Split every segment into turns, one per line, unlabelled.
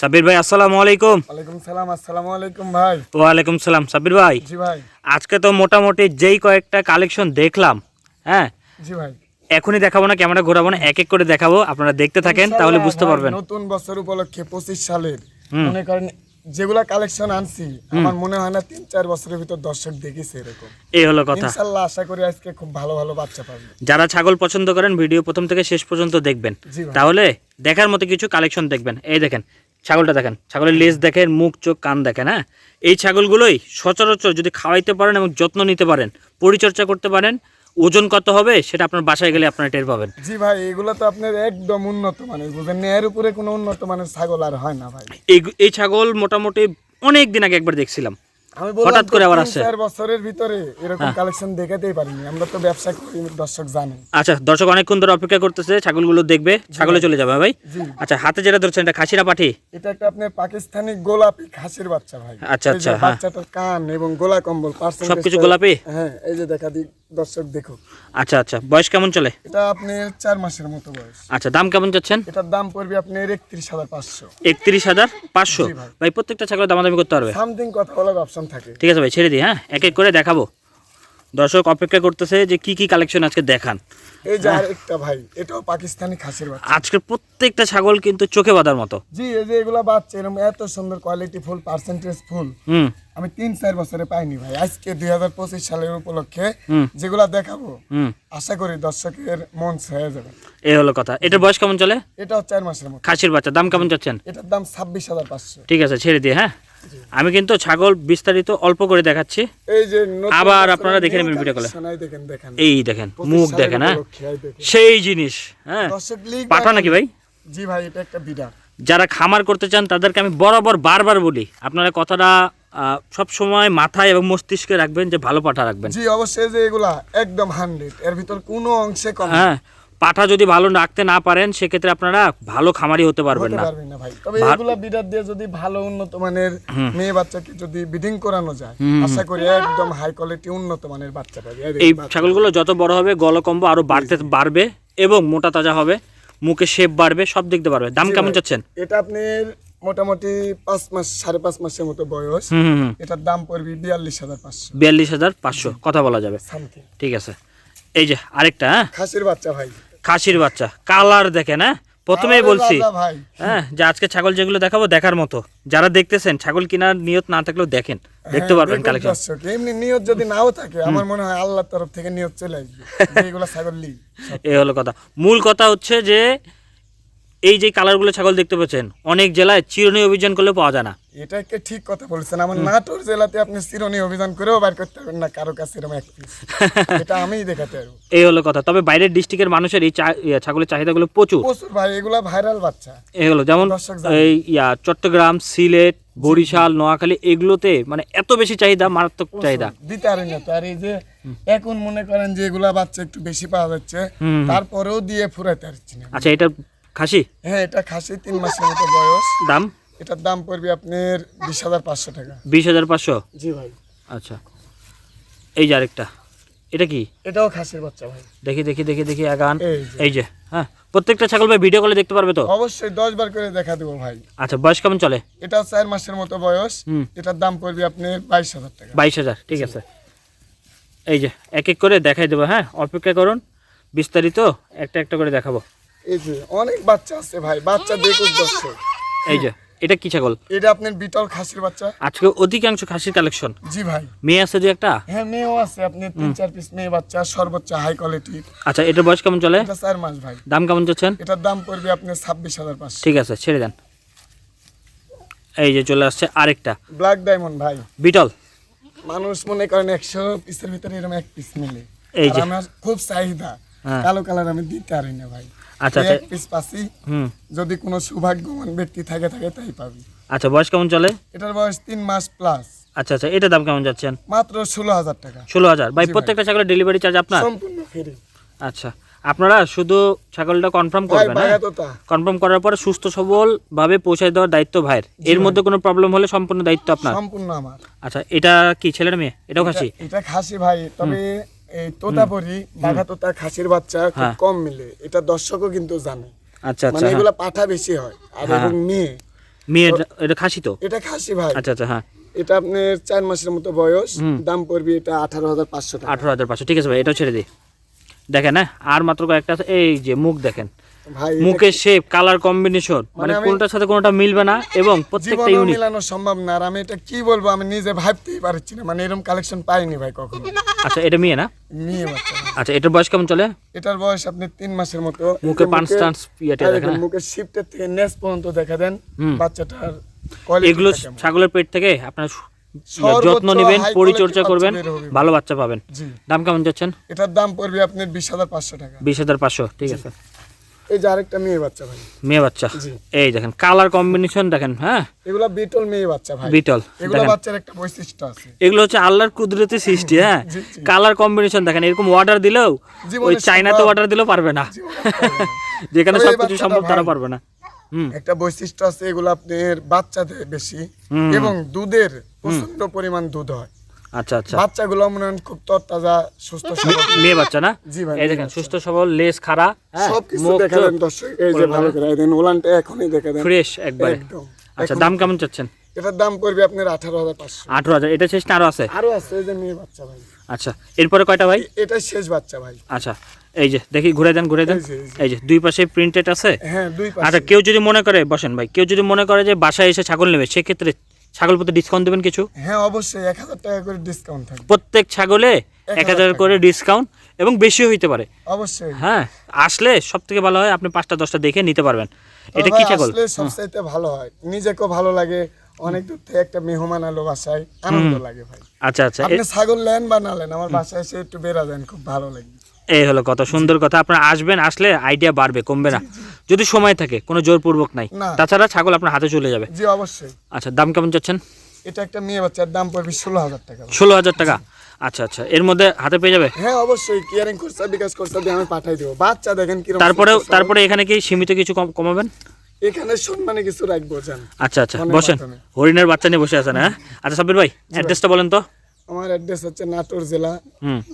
সাব্বির ভাই আসসালামু আলাইকুম।
ওয়ালাইকুম সালাম আসসালামু আলাইকুম ভাই।
ওয়ালাইকুম সালাম সাব্বির ভাই।
জি ভাই।
আজকে তো মোটামুটি যেই কয়েকটা কালেকশন দেখলাম হ্যাঁ?
জি ভাই।
এখনই দেখাবো না ক্যামেরা ঘোরাবো না এক এক করে দেখাবো আপনারা দেখতে থাকেন তাহলে বুঝতে পারবেন।
নতুন বছর উপলক্ষে পঁচিশ সালের মনে করেন যেগুলা কালেকশন আনছি আমার মনে হয় না তিন চার বছরের ভিতর দর্শক দেখেছে এরকম।
এই হলো কথা।
ইনশাল্লাহ আশা করি আজকে খুব ভালো ভালো বাচ্চা পাবে।
যারা ছাগল পছন্দ করেন ভিডিও প্রথম থেকে শেষ পর্যন্ত দেখবেন। তাহলে দেখার মতো কিছু কালেকশন দেখবেন। এই দেখেন ছাগলটা দেখেন ছাগলের লেজ দেখেন মুখ চোখ কান দেখেন হ্যাঁ? এই ছাগলগুলোই সচরাচর যদি খাওয়াইতে পারেন এবং যত্ন নিতে পারেন পরিচর্যা করতে পারেন ওজন কত হবে সেটা আপনার বাসায় গেলে আপনার টের পাবেন।
জি ভাই এগুলো তো আপনার একদম উন্নত মানের বুঝেন এর উপরে কোনো উন্নত মানের ছাগল আর হয় না ভাই।
এই ছাগল মোটামুটি অনেক দিন আগে একবার দেখছিলাম। হঠাৎ করে আবার।
চার বছরের ভিতরে এরকম
হ্যাঁ।
কালেকশন দেখাতেই পারিনি। আমরা তো ব্যবসা করি দর্শক জানেন
আচ্ছা দর্শক অনেকক্ষণ ধরে অপেক্ষা করতেছে ছাগলগুলো দেখবে ছাগলে চলে যাবে ভাই। আচ্ছা হাতে যেটা ধরছেন এটা খাসিরা পাঠি?
এটা একটা আপনার পাকিস্তানি গোলাপি খাসির বাচ্চা ভাই।
আচ্ছা, আচ্ছা, হ্যাঁ।
বাচ্চাটার কান এবং গোলা কম্বল
সবকিছু গোলাপি?
হ্যাঁ এই যে দেখা দর্শক দেখো।
আচ্ছা আচ্ছা বয়স কেমন চলে?
এটা আপনার চার মাসের মতো বয়স।
আচ্ছা দাম কেমন চাচ্ছেন?
এটার দাম পড়বে আপনার একত্রিশ হাজার পাঁচশো।
একত্রিশ হাজার পাঁচশো?
ভাই।
ভাই প্রত্যেকটা ছাগলের দামাদামি করতে পারবে?
সামথিং কথা বলার অপশন থাকে।
ঠিক আছে ভাই ছেড়ে দিই হ্যাঁ? এক এক করে দেখাবো। দর্শক অপেক্ষা করতেছে যে কি কি কালেকশন আজকে দেখান।
এই যে আর একটা ভাই এটাও পাকিস্তানি খাসির বাচ্চা।
আজকে প্রত্যেকটা ছাগল কিন্তু চোখে বাঁধার মতো।
জি এই যে এগুলা বাচ্চা এরকম এত সুন্দর কোয়ালিটি ফুল পার্সেন্টেজ ফুল।
হুম।
আমি তিন চার বছরে পাইনি ভাই। আজকে দুই হাজার পঁচিশ সালের উপলক্ষে। যেগুলা দেখাবো
হুম।
আশা করি দর্শকের মন ছয়ে যাবে।
এই হলো কথা। এটার বয়স কেমন চলে?
এটাও চার মাসের মতো।
খাসির বাচ্চা দাম কেমন চাচ্ছেন?
এটার দাম ছাব্বিশ হাজার পাঁচশো।
ঠিক আছে ছেড়ে দিয়ে হ্যাঁ? আমি কিন্তু ছাগল বিস্তারিত অল্প করে দেখাচ্ছি। আবার আপনারা দেখে নেবেন ভিডিও কলে।
এই দেখেন দেখেন।
এই দেখেন মুখ দেখেন হ্যাঁ। সেই জিনিস হ্যাঁ? পাঠা নাকি ভাই?
জি ভাই এটা একটা বিড়া
যারা খামার করতে চান তাদেরকে আমি বরাবর বারবার বলি আপনারা কথাটা সব সময় মাথায় এবং মস্তিষ্কে রাখবেন যে ভালো পাঠা রাখবেন।
জি অবশ্যই যে এগুলা একদম হান্ড্রেড এর ভিতর কোনো অংশে কম
হ্যাঁ পাঠা যদি ভালো রাখতে না পারেন সেক্ষেত্রে আপনারা ভালো খামারি হতে পারবেন না।
তবে এগুলা বিড়ার দিয়ে যদি ভালো উন্নত মানের মেয়ে বাচ্চাকে যদি ব্রিডিং করানো যায় আশা করি একদম হাই কোয়ালিটি উন্নত মানের বাচ্চা পাবে। এই
ছাগলগুলো যত বড় হবে গলকম্ব আরও বাড়তে বাড়বে এবং মোটা তাজা হবে মুখে শেপ বাড়বে সব দেখতে পারবে দাম কেমন চাচ্ছেন?
এটা আপনার মোটামুটি পাঁচ মাস সাড়ে পাঁচ মাসের মতো বয়স। এটার দাম পড়বে বিয়াল্লিশ হাজার পাঁচশো।
বিয়াল্লিশ হাজার পাঁচশো কথা বলা যাবে। ঠিক আছে। এই যে আরেকটা হ্যাঁ?
খাসির বাচ্চা ভাই।
খাসির বাচ্চা কালার দেখেন হ্যাঁ? প্রথমেই বলছি। হ্যাঁ যে আজকে ছাগল যেগুলো দেখাবো দেখার মতো। যারা দেখতেছেন ছাগল কেনার নিয়ত না থাকলেও দেখেন দেখতে
হ্যাঁ,
পারবেন কালেকশন
এমনি নিয়ত যদি নাও থাকে আমার মনে হয় আল্লাহর তরফ থেকে নিয়ত চলে আসবে। ছাগল লি
এই হলো কথা। মূল কথা হচ্ছে যে এই যে কালারগুলো ছাগল দেখতে পাচ্ছেন অনেক জেলায় চিরুনি অভিযান করলে পাওয়া যায় না।
এটা একটা ঠিক কথা বলছেন। আমার নাটোর জেলাতে আপনি চিরনি অভিযান করেও বার করতে পারবেন না কারও কাছে এরকম এক পিস এটা আমিই দেখাতে পারব।
এই হলো কথা। তবে বাইরের ডিস্ট্রিক্টের মানুষের এই চা- ছাগলের চাহিদাগুলো প্রচুর।
প্রচুর ভাই এগুলা ভাইরাল বাচ্চা।
এই হলো যেমন এই ইয়া চট্টগ্রাম সিলেট বরিশাল নোয়াখালী এগুলোতে মানে এত বেশি চাহিদা মারাত্মক চাহিদা।
দিতে পারি না তো। আর এই যে এখন মনে করেন যে এগুলা বাচ্চা একটু বেশি পাওয়া যাচ্ছে তারপরেও দিয়ে ফুরাইতে পারছি না।
আচ্ছা এটা খাসি?
হ্যাঁ এটা খাসি তিন মাসের মতো বয়স।
দাম?
এটার দাম পড়বে আপনার বিশ হাজার পাঁচশো টাকা।
বিশ হাজার পাঁচশো?
জি ভাই।
আচ্ছা। এই যে আরেকটা। এটা কি?
এটাও খাসির বাচ্চা ভাই।
দেখি দেখি দেখি দেখি আগান।
এই যে।
হ্যাঁ। প্রত্যেকটা ছাগল ভাই ভিডিও কলে দেখতে পারবে তো?
অবশ্যই দশ বার করে দেখা দেবো ভাই।
আচ্ছা বয়স কেমন চলে?
এটা চার মাসের মতো বয়স। এটার দাম পড়বে আপনি বাইশ হাজার টাকা।
বাইশ হাজার ঠিক আছে। এই যে এক এক করে দেখাই দেবো হ্যাঁ? অপেক্ষা করুন। বিস্তারিত একটা একটা করে দেখাবো।
এই যে অনেক বাচ্চা আছে ভাই। বাচ্চা দেখুন দর্শক
এই যে এটা কি ছাগল?
এটা আপনার বিটল খাসির বাচ্চা।
আজকে অধিকাংশ খাসির কালেকশন?
জি ভাই।
মেয়ে আছে দু একটা?
হ্যাঁ মেয়েও আছে। আপনার তিন চার পিস মেয়ে বাচ্চা সর্বোচ্চ হাই কোয়ালিটির
আচ্ছা এটার বয়স কেমন চলে?
এটা চার মাস ভাই।
দাম কেমন চাচ্ছেন
এটার দাম পড়বে আপনার ছাব্বিশ হাজার পাঁচশো।
ঠিক আছে ছেড়ে দেন। এই যে চলে আসছে আরেকটা।
ব্ল্যাক ডায়মন্ড ভাই।
বিটল?
মানুষ মনে করেন একশো পিসের ভিতরে এরকম এক পিস মিলে।
এই যে।
আমার খুব চাহিদা।
হ্যাঁ।
কালো কালার আমি দিতে পারি না ভাই।
আচ্ছা
এক পিস পাচ্ছি।
হুম।
যদি কোনো সৌভাগ্যবান ব্যক্তি থাকে থাকে তাই পাবি।
আচ্ছা বয়স কেমন চলে?
এটার বয়স তিন মাস প্লাস
আচ্ছা আচ্ছা এটার দাম কেমন যাচ্ছেন?
মাত্র ষোলো হাজার টাকা।
ষোলো হাজার। ভাই প্রত্যেকটা ছাগলের ডেলিভারি চার্জ আপনার?
সম্পূর্ণ ফ্রি
আচ্ছা আপনারা শুধু ছাগলটা কনফার্ম করবেন হ্যাঁ? কনফার্ম করার পরে সুস্থ সবল ভাবে পৌঁছায় দেওয়ার দায়িত্ব ভাইয়ের। এর মধ্যে কোনো প্রবলেম হলে সম্পূর্ণ দায়িত্ব আপনার।
সম্পূর্ণ আমার।
আচ্ছা এটা কি ছেলের মেয়ে? এটাও খাসি?
এটা- এটা খাসি ভাই তবে এই তোতাপরি বাঘা তোতা খাসির বাচ্চা খুব
হ্যাঁ।
কম মিলে। এটা দর্শকও কিন্তু জানে।
আচ্ছা আচ্ছা
মানে এগুলো পাঠা বেশি হয়। আর
হ্যাঁ।
এবং মেয়ে।
মেয়ে এটা খাসি তো?
এটা খাসি ভাই।
আচ্ছা আচ্ছা হ্যাঁ।
এটা আপনার চার মাসের মতো বয়স। দাম পড়বে এটা আঠারো হাজার পাঁচশো
আঠারো হাজার পাঁচশো। ঠিক আছে ভাই এটাও ছেড়ে দিই দেখেন হ্যাঁ? আর মাত্র কয়েকটা এই যে মুখ দেখেন। মুখের শেপ কালার কম্বিনেশন মানে কোনটার সাথে কোনটা মিলবে না এবং প্রত্যেকটা ইউনিক
মিলানো সম্ভব না আর আমি এটা কি বলব আমি নিজে ভাবতেই পারছি না মানে এরকম কালেকশন পাইনি ভাই কখনো।
আচ্ছা এটা মেয়ে না?
বাচ্চা
আচ্ছা এটার বয়স কেমন চলে?
এটার বয়স আপনি তিন মাসের মতো।
মুখে পাঁচ টান্স
এই
দেখেন।
মুখের শিফটের থেকে নেস পর্যন্ত দেখা দেন বাচ্চাটার
এগুলো ছাগলের পেট থেকে আপনার যত্ন নেবেন পরিচর্যা করবেন। ভালো বাচ্চা পাবেন। দাম কেমন যাচ্ছেন?
এটার দাম পড়বে আপনার বিশ হাজার পাঁচশো টাকা।
বিশ হাজার পাঁচশো ঠিক আছে।
এই যে আরেকটা মেয়ে বাচ্চা ভাই।
মেয়ে বাচ্চা? এই দেখেন কালার কম্বিনেশন দেখেন হ্যাঁ?
এগুলা বিটল মেয়ে বাচ্চা ভাই।
বিটল
এগুলো বাচ্চার একটা বৈশিষ্ট্য আছে।
এগুলো হচ্ছে আল্লাহর কুদরতি সৃষ্টি হ্যাঁ। কালার কম্বিনেশন দেখেন এরকম অর্ডার দিলেও ওই চাইনাতে অর্ডার দিলেও পারবে না। যেখানে সবকিছু সম্ভব তারা পারবে না। হুম।
একটা বৈশিষ্ট্য আছে এগুলো আপনার বাচ্চাদের বেশি। এবং দুধের প্রচণ্ড পরিমাণ দুধ হয়।
আচ্ছা আচ্ছা।
বাচ্চাগুলো মনে হয় খুব তরতাজা সুস্থ সবল।
মেয়ে বাচ্চা না?
জি ভাই,
এই দেখেন সুস্থ সবল লেস খাড়া হ্যাঁ
সবকিছু
মুখ
দর্শক এই যে ভালো করে এই দেন ওলানটা এখনই দেখা দেন।
ফ্রেশ একবারে।
একদম।
আচ্ছা দাম কেমন চাচ্ছেন?
এটার দাম পড়বে আপনার আঠারো হাজার পাঁচশো।
আঠারো হাজার এটা শেষ না আরও আছে?
আরও আছে এই যে মেয়ে বাচ্চা ভাই।
আচ্ছা এরপরে কয়টা ভাই?
এটা শেষ বাচ্চা ভাই।
আচ্ছা এই যে দেখি ঘুরে দেন ঘুরে দেন।
এই যে,
দুই পাশে প্রিন্টেড আছে?
হ্যাঁ দুই
আচ্ছা কেউ যদি মনে করে বসেন ভাই কেউ যদি মনে করে যে বাসায় এসে ছাগল নেবে সেক্ষেত্রে ছাগল প্রতি ডিসকাউন্ট দেবেন কিছু?
হ্যাঁ অবশ্যই এক হাজার টাকা করে ডিসকাউন্ট থাকবে।
প্রত্যেক ছাগলে এক হাজার করে ডিসকাউন্ট এবং বেশিও হইতে পারে।
অবশ্যই।
হ্যাঁ আসলে সব থেকে ভালো হয় আপনি পাঁচটা দশটা দেখে নিতে পারবেন। এটা কি ছাগল?
সবচাইতে ভালো হয়। নিজেকেও ভালো লাগে। অনেক দূর থেকে একটা মেহমান আলো বাসায় আনন্দ লাগে ভাই।
আচ্ছা আচ্ছা।
আপনি ছাগল নেন বা না নেন আমার বাসায় এসে একটু বেরা দেন খুব ভালো লাগে।
এই হলো কত সুন্দর কথা। আপনারা আসবেন আসলে আইডিয়া বাড়বে কমবে না। যদি সময় থাকে কোনো জোরপূর্বক নাই। তাছাড়া ছাগল আপনার হাতে চলে যাবে।
জি অবশ্যই।
আচ্ছা দাম কেমন চাচ্ছেন?
এটা একটা মেয়ে বাচ্চার দাম পড়বে ষোলো হাজার টাকা।
ষোলো হাজার টাকা? আচ্ছা আচ্ছা এর মধ্যে হাতে পেয়ে যাবে?
হ্যাঁ অবশ্যই। কেয়ারিং খরচা বিকাশ খরচা দিয়ে আমি পাঠাই দেবো। বাচ্চা দেখেন সুস্থ সবল।
তারপরে এখানে কি সীমিত কিছু কম- কমাবেন?
এখানে সম্মানে কিছু রাখব জান।
আচ্ছা আচ্ছা বসেন। হরিণের বাচ্চা নিয়ে বসে আছেন হ্যাঁ? আচ্ছা সাব্বির ভাই অ্যাড্রেসটা বলেন তো।
আমার অ্যাড্রেস হচ্ছে নাটোর জেলা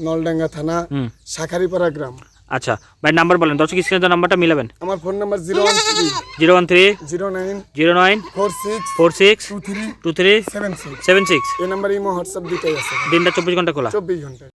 নলডাঙ্গা থানা
হুম।
শাখারিপাড়া গ্রাম।
আচ্ছা ভাই নাম্বার বলেন দর্শক স্ক্রিনে তো নাম্বারটা মিলাবেন।
আমার phone number zero one three
zero one three
zero nine
zero nine
four six
four six
two three
two three
seven six
seven six
এই নাম্বারে ইমো হোয়াটসঅ্যাপ দিতে আছে।
দিনটা চব্বিশ ঘণ্টা খোলা।
চব্বিশ ঘণ্টা।